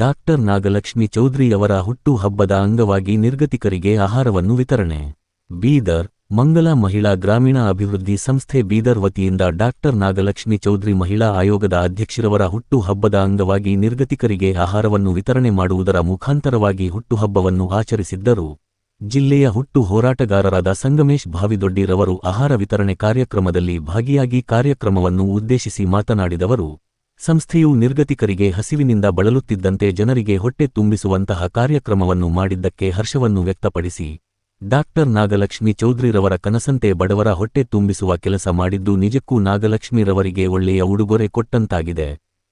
Doctor Nagalakshmi ಚೌಧರಿಯವರ ಹುಟ್ಟು ಹಬ್ಬದ ಅಂಗವಾಗಿ ನಿರ್ಗತಿಕರಿಗೆ ಆಹಾರವನ್ನು ವಿತರಣೆ. ಬೀದರ್, ಮಂಗಲ ಮಹಿಳಾ ಗ್ರಾಮೀಣ ಅಭಿವೃದ್ಧಿ ಸಂಸ್ಥೆ ಬೀದರ್ ವತಿಯಿಂದ ಡಾಕ್ಟರ್ ನಾಗಲಕ್ಷ್ಮಿ ಚೌಧರಿ ಮಹಿಳಾ ಆಯೋಗದ ಅಧ್ಯಕ್ಷರವರ ಹುಟ್ಟು ಹಬ್ಬದ ಅಂಗವಾಗಿ ನಿರ್ಗತಿಕರಿಗೆ ಆಹಾರವನ್ನು ವಿತರಣೆ ಮಾಡುವುದರ ಮುಖಾಂತರವಾಗಿ ಹುಟ್ಟುಹಬ್ಬವನ್ನು ಆಚರಿಸಿದ್ದರು. ಜಿಲ್ಲೆಯ ಹುಟ್ಟು ಹೋರಾಟಗಾರರಾದ ಸಂಗಮೇಶ್ ಭಾವಿದೊಡ್ಡಿರವರು ಆಹಾರ ವಿತರಣೆ ಕಾರ್ಯಕ್ರಮದಲ್ಲಿ ಭಾಗಿಯಾಗಿ ಕಾರ್ಯಕ್ರಮವನ್ನು ಉದ್ದೇಶಿಸಿ ಮಾತನಾಡಿದವರು. ಸಂಸ್ಥೆಯು ನಿರ್ಗತಿಕರಿಗೆ ಹಸಿವಿನಿಂದ ಬಳಲುತ್ತಿದ್ದಂತೆ ಜನರಿಗೆ ಹೊಟ್ಟೆ ತುಂಬಿಸುವಂತಹ ಕಾರ್ಯಕ್ರಮವನ್ನು ಮಾಡಿದ್ದಕ್ಕೆ ಹರ್ಷವನ್ನು ವ್ಯಕ್ತಪಡಿಸಿ ಡಾಕ್ಟರ್ ನಾಗಲಕ್ಷ್ಮಿ ಚೌಧರಿರವರ ಕನಸಂತೆ ಬಡವರ ಹೊಟ್ಟೆ ತುಂಬಿಸುವ ಕೆಲಸ ಮಾಡಿದ್ದು ನಿಜಕ್ಕೂ ನಾಗಲಕ್ಷ್ಮಿರವರಿಗೆ ಒಳ್ಳೆಯ ಉಡುಗೊರೆ ಕೊಟ್ಟಂತಾಗಿದೆ.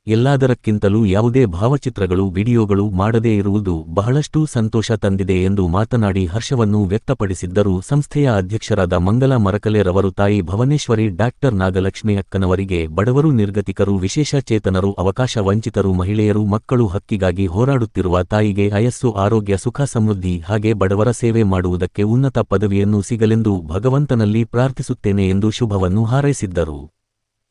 ಎಲ್ಲಾದರಕ್ಕಿಂತಲೂ ಯಾವುದೇ ಭಾವಚಿತ್ರಗಳು, ವಿಡಿಯೋಗಳು ಮಾಡದೇ ಇರುವುದು ಬಹಳಷ್ಟು ಸಂತೋಷ ತಂದಿದೆ ಎಂದು ಮಾತನಾಡಿ ಹರ್ಷವನ್ನು ವ್ಯಕ್ತಪಡಿಸಿದ್ದರು. ಸಂಸ್ಥೆಯ ಅಧ್ಯಕ್ಷರಾದ ಮಂಗಲ ಮರಕಲೆರವರು ತಾಯಿ ಭವನೇಶ್ವರಿ ಡಾಕ್ಟರ್ ನಾಗಲಕ್ಷ್ಮಿ ಅಕ್ಕನವರಿಗೆ ಬಡವರು, ನಿರ್ಗತಿಕರು, ವಿಶೇಷ ಚೇತನರು, ಅವಕಾಶ ವಂಚಿತರು, ಮಹಿಳೆಯರು, ಮಕ್ಕಳು ಹಕ್ಕಿಗಾಗಿ ಹೋರಾಡುತ್ತಿರುವ ತಾಯಿಗೆ ಅಯಸ್ಸು, ಆರೋಗ್ಯ, ಸುಖ ಸಮೃದ್ಧಿ ಹಾಗೆ ಬಡವರ ಸೇವೆ ಮಾಡುವುದಕ್ಕೆ ಉನ್ನತ ಪದವಿಯನ್ನು ಸಿಗಲೆಂದು ಭಗವಂತನಲ್ಲಿ ಪ್ರಾರ್ಥಿಸುತ್ತೇನೆ ಎಂದು ಶುಭವನ್ನು ಹಾರೈಸಿದ್ದರು.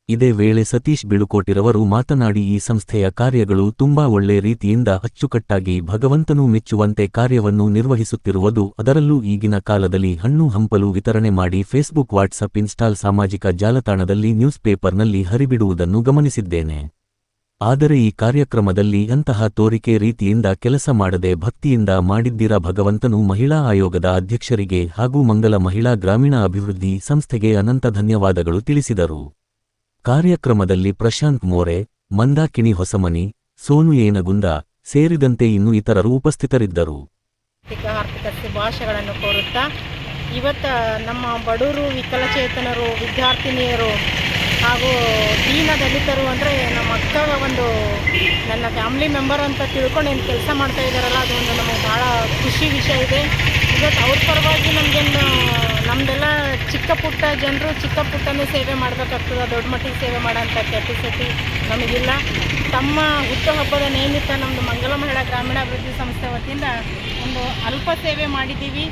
ಇದೇ ವೇಳೆ ಸತೀಶ್ ಬಿಳುಕೋಟಿರವರು ಮಾತನಾಡಿ, ಈ ಸಂಸ್ಥೆಯ ಕಾರ್ಯಗಳು ತುಂಬಾ ಒಳ್ಳೆ ರೀತಿಯಿಂದ ಅಚ್ಚುಕಟ್ಟಾಗಿ ಭಗವಂತನು ಮೆಚ್ಚುವಂತೆ ಕಾರ್ಯವನ್ನು ನಿರ್ವಹಿಸುತ್ತಿರುವುದು, ಅದರಲ್ಲೂ ಈಗಿನ ಕಾಲದಲ್ಲಿ ಹಣ್ಣು ಹಂಪಲು ವಿತರಣೆ ಮಾಡಿ ಫೇಸ್ಬುಕ್ ವಾಟ್ಸಪ್ ಇನ್ಸ್ಟಾಲ್ ಸಾಮಾಜಿಕ ಜಾಲತಾಣದಲ್ಲಿ ನ್ಯೂಸ್ ಪೇಪರ್ನಲ್ಲಿ ಹರಿಬಿಡುವುದನ್ನು ಗಮನಿಸಿದ್ದೇನೆ. ಆದರೆ ಈ ಕಾರ್ಯಕ್ರಮದಲ್ಲಿ ಅಂತಹ ತೋರಿಕೆ ರೀತಿಯಿಂದ ಕೆಲಸ ಮಾಡದೆ ಭಕ್ತಿಯಿಂದ ಮಾಡಿದ್ದೀರಾ ಭಗವಂತನು ಮಹಿಳಾ ಆಯೋಗದ ಅಧ್ಯಕ್ಷರಿಗೆ ಹಾಗೂ ಮಂಗಲ ಮಹಿಳಾ ಗ್ರಾಮೀಣ ಅಭಿವೃದ್ಧಿ ಸಂಸ್ಥೆಗೆ ಅನಂತ ಧನ್ಯವಾದಗಳು ತಿಳಿಸಿದರು. ಕಾರ್ಯಕ್ರಮದಲ್ಲಿ ಪ್ರಶಾಂತ್ ಮೋರೆ ಮಂದಾಕಿಣಿ ಹೊಸಮನಿ, ಸೋನು ಏನಗುಂದ ಸೇರಿದಂತೆ ಇನ್ನು ಇತರರು ಉಪಸ್ಥಿತರಿದ್ದರು. ಆರ್ಥಿಕ ಶುಭಾಶಯಗಳನ್ನು ಕೋರುತ್ತಾ, ಇವತ್ತ ನಮ್ಮ ಬಡವರು ವಿಕಲಚೇತನರು, ವಿದ್ಯಾರ್ಥಿನಿಯರು ಹಾಗೂ ದೀನ ದಲಿತರು ಅಂದರೆ ನಮ್ಮ ಅಕ್ಕ ಒಂದು ನನ್ನ ಫ್ಯಾಮಿಲಿ ಮೆಂಬರ್ ಅಂತ ತಿಳ್ಕೊಂಡು ಏನು ಕೆಲಸ ಮಾಡ್ತಾ ಇದ್ದಾರಲ್ಲ ಅದು ಒಂದು ನಮಗೆ ಭಾಳ ಖುಷಿ ವಿಷಯ ಇದೆ. ಇವತ್ತು ಅವ್ರ ಪರವಾಗಿ ನಮಗೇನು ಚಿಕ್ಕ ಪುಟ್ಟ ಜನರು ಚಿಕ್ಕ ಪುಟ್ಟನೇ ಸೇವೆ ಮಾಡಬೇಕಾಗ್ತದೆ ದೊಡ್ಡ ಮಟ್ಟಿಗೆ ಸೇವೆ ಮಾಡೋಂಥ ಕೆಪಾಸಿಟಿ ನಮಗಿಲ್ಲ. ತಮ್ಮ ಹುಟ್ಟುಹಬ್ಬದ ನೇಮಿತ್ತ ನಮ್ಮದು ಮಂಗಲ ಮಹಿಳಾ ಗ್ರಾಮೀಣಾಭಿವೃದ್ಧಿ ಸಂಸ್ಥೆ ವತಿಯಿಂದ ಒಂದು ಅಲ್ಪ ಸೇವೆ ಮಾಡಿದ್ದೀವಿ.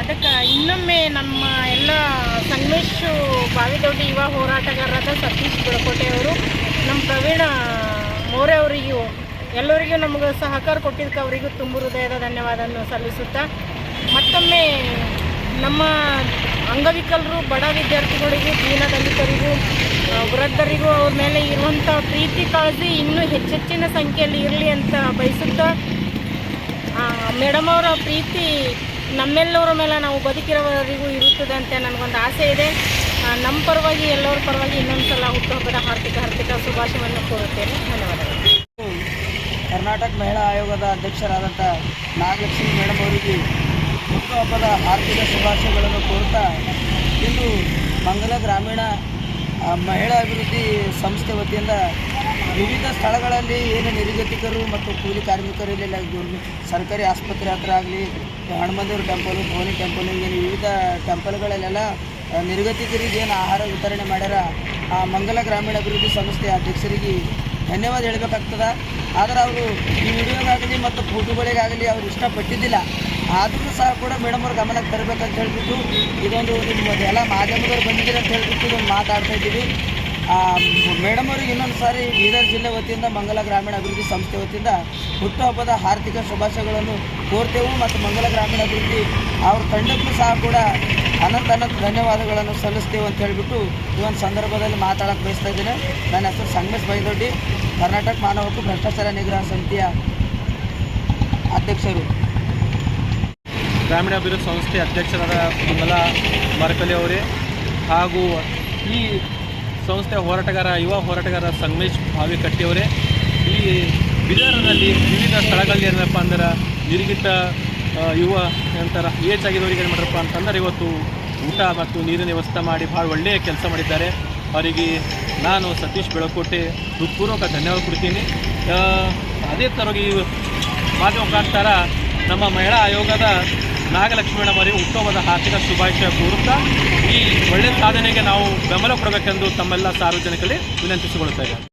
ಅದಕ್ಕೆ ಇನ್ನೊಮ್ಮೆ ನಮ್ಮ ಎಲ್ಲ ಸಂಗಮೇಶು ಬಾವಿದೊಡ್ಡಿ ಯುವ ಹೋರಾಟಗಾರರಾದ ಸತೀಶ್ ಬಿಳಕೋಟೆಯವರು ನಮ್ಮ ಪ್ರವೀಣ ಮೋರೆ ಅವರಿಗೂ, ಎಲ್ಲರಿಗೂ ನಮಗೆ ಸಹಕಾರ ಕೊಟ್ಟಿದ್ದಕ್ಕೆ ಅವರಿಗೂ ತುಂಬ ಹೃದಯದ ಧನ್ಯವಾದವನ್ನು ಸಲ್ಲಿಸುತ್ತಾ ಮತ್ತೊಮ್ಮೆ ನಮ್ಮ ಅಂಗವಿಕಲರು, ಬಡ ವಿದ್ಯಾರ್ಥಿಗಳಿಗೂ, ದೀನ ದಲಿತರಿಗೂ ವೃದ್ಧರಿಗೂ ಅವ್ರ ಮೇಲೆ ಇರುವಂಥ ಪ್ರೀತಿ ಕಾಳಜಿ ಇನ್ನೂ ಹೆಚ್ಚೆಚ್ಚಿನ ಸಂಖ್ಯೆಯಲ್ಲಿ ಇರಲಿ ಅಂತ ಬಯಸುತ್ತಾ ಮೇಡಮ್ ಅವರ ಪ್ರೀತಿ ನಮ್ಮೆಲ್ಲರ ಮೇಲೆ ನಾವು ಬದುಕಿರೋವರೆಗೂ ಇರುತ್ತದೆ ಅಂತ ನನಗೊಂದು ಆಸೆ ಇದೆ. ನಮ್ಮ ಪರವಾಗಿ, ಎಲ್ಲರ ಪರವಾಗಿ ಇನ್ನೊಂದು ಸಲ ಹುಟ್ಟುಹಬ್ಬದ ಹಾರ್ದಿಕ ಹಾರ್ದಿಕ ಶುಭಾಶಯವನ್ನು ಕೋರುತ್ತೇನೆ. ಧನ್ಯವಾದಗಳು. ಕರ್ನಾಟಕ ಮಹಿಳಾ ಆಯೋಗದ ಅಧ್ಯಕ್ಷರಾದಂಥ ನಾಗಲಕ್ಷ್ಮಿ ಮೇಡಮ್ ಅವರಿಗೆ ಹುಟ್ಟುಹಬ್ಬದ ಆರ್ಥಿಕ ಶುಭಾಶಯಗಳನ್ನು ಕೋರ್ತಾ ಇಂದು ಮಂಗಲ ಗ್ರಾಮೀಣ ಮಹಿಳಾ ಅಭಿವೃದ್ಧಿ ಸಂಸ್ಥೆ ವತಿಯಿಂದ ವಿವಿಧ ಸ್ಥಳಗಳಲ್ಲಿ ಏನು ನಿರ್ಗತಿಕರು ಮತ್ತು ಕೂಲಿ ಕಾರ್ಮಿಕರು ಇಲ್ಲ ಸರ್ಕಾರಿ ಆಸ್ಪತ್ರೆ ಹತ್ರ ಆಗಲಿ ಹನುಮಂದೇವ್ರ ಟೆಂಪಲು ಭವಾನಿ ಟೆಂಪಲ್ ಏನು ವಿವಿಧ ಟೆಂಪಲ್ಗಳಲ್ಲೆಲ್ಲ ನಿರ್ಗತಿಕರಿಗೆ ಏನು ಆಹಾರ ವಿತರಣೆ ಮಾಡ್ಯಾರ, ಆ ಮಂಗಲ ಗ್ರಾಮೀಣ ಅಭಿವೃದ್ಧಿ ಸಂಸ್ಥೆಯ ಅಧ್ಯಕ್ಷರಿಗೆ ಧನ್ಯವಾದ ಹೇಳಬೇಕಾಗ್ತದೆ. ಆದರೆ ಅವರು ಈ ವಿಡಿಯೋಗಾಗಲಿ ಮತ್ತು ಫೋಟೋಗಳಿಗಾಗಲಿ ಅವ್ರು ಇಷ್ಟಪಟ್ಟಿದ್ದಿಲ್ಲ. ಆದರೂ ಸಹ ಕೂಡ ಮೇಡಮ್ ಅವ್ರ ಗಮನಕ್ಕೆ ತರಬೇಕಂತ ಹೇಳ್ಬಿಟ್ಟು ಇದೊಂದು ನಿಮ್ಮದು ಎಲ್ಲ ಮಾಧ್ಯಮದವ್ರು ಬಂದಿದ್ದೀರಿ ಅಂತ ಹೇಳ್ಬಿಟ್ಟು ಇದೊಂದು ಮಾತಾಡ್ತಾ ಇದ್ದೀವಿ. ಮೇಡಮ್ ಅವ್ರಿಗೆ ಇನ್ನೊಂದು ಸಾರಿ ಬೀದರ್ ಜಿಲ್ಲೆ ವತಿಯಿಂದ, ಮಂಗಲ ಗ್ರಾಮೀಣ ಅಭಿವೃದ್ಧಿ ಸಂಸ್ಥೆ ವತಿಯಿಂದ ಹುಟ್ಟುಹಬ್ಬದ ಆರ್ಥಿಕ ಶುಭಾಶಯಗಳನ್ನು ಕೋರ್ತೇವು ಮತ್ತು ಮಂಗಲ ಗ್ರಾಮೀಣ ಅಭಿವೃದ್ಧಿ ಅವ್ರ ತಂಡಕ್ಕೂ ಸಹ ಕೂಡ ಅನಂತ ಅನಂತ ಧನ್ಯವಾದಗಳನ್ನು ಸಲ್ಲಿಸ್ತೇವೆ ಅಂತ ಹೇಳಿಬಿಟ್ಟು ಈ ಒಂದು ಸಂದರ್ಭದಲ್ಲಿ ಮಾತಾಡಕ್ಕೆ ಬಯಸ್ತಾ ಇದ್ದೇನೆ. ನನ್ನ ಹೆಸರು ಸಂಗಮೇಶ್ ಬೈದೊಡ್ಡಿ, ಕರ್ನಾಟಕ ಮಾನವ ಹಕ್ಕು ಭ್ರಷ್ಟಾಚಾರ ನಿಗ್ರಹ ಸಮಿತಿಯ ಅಧ್ಯಕ್ಷರು. ಗ್ರಾಮೀಣಾಭಿವೃದ್ಧಿ ಸಂಸ್ಥೆ ಅಧ್ಯಕ್ಷರಾದ ಮಂಗಲ ಮರಕಲಿ ಅವರೇ ಹಾಗೂ ಈ ಸಂಸ್ಥೆಯ ಹೋರಾಟಗಾರ, ಯುವ ಹೋರಾಟಗಾರ ಸಂಗಮೇಶ್ ಭಾವಿಕಟ್ಟಿಯವರೇ ಈ ಬಿದರ್ನಲ್ಲಿ ವಿವಿಧ ಸ್ಥಳಗಳಲ್ಲಿ ಏನಪ್ಪ ಅಂದ್ರೆ ನಿರ್ಗಿತ ಯುವ ನಂತರ ಏಜ್ ಆಗಿರೋರಿಗೆ ಏನು ಮಾಡ್ರಪ್ಪ ಅಂತಂದ್ರೆ ಇವತ್ತು ಊಟ ಮತ್ತು ನೀರಿನ ವ್ಯವಸ್ಥೆ ಮಾಡಿ ಭಾಳ ಒಳ್ಳೆಯ ಕೆಲಸ ಮಾಡಿದ್ದಾರೆ. ಅವರಿಗೆ ನಾನು ಸತೀಶ್ ಬೆಳಕೋಟೆ ಹೃತ್ಪೂರ್ವಕ ಧನ್ಯವಾದ ಕೊಡ್ತೀನಿ. ಅದೇ ಥರವಾಗಿ ಮಾಧ್ಯಮ ಮುಖಾಂತರ ನಮ್ಮ ಮಹಿಳಾ ಆಯೋಗದ ನಾಗಲಕ್ಷ್ಮಿ ಮೇಡಮ್ ಅವರಿಗೆ ಹುಟ್ಟುಹಬ್ಬದ ಆರ್ಥಿಕ ಶುಭಾಶಯ ಕೋರುತ್ತಾ ಈ ಒಳ್ಳೆಯ ಸಾಧನೆಗೆ ನಾವು ಬೆಂಬಲ ಕೊಡಬೇಕೆಂದು ತಮ್ಮೆಲ್ಲ ಸಾರ್ವಜನಿಕರಲ್ಲಿ ವಿನಂತಿಸಿಕೊಳ್ಳುತ್ತಾ ಇದ್ದಾರೆ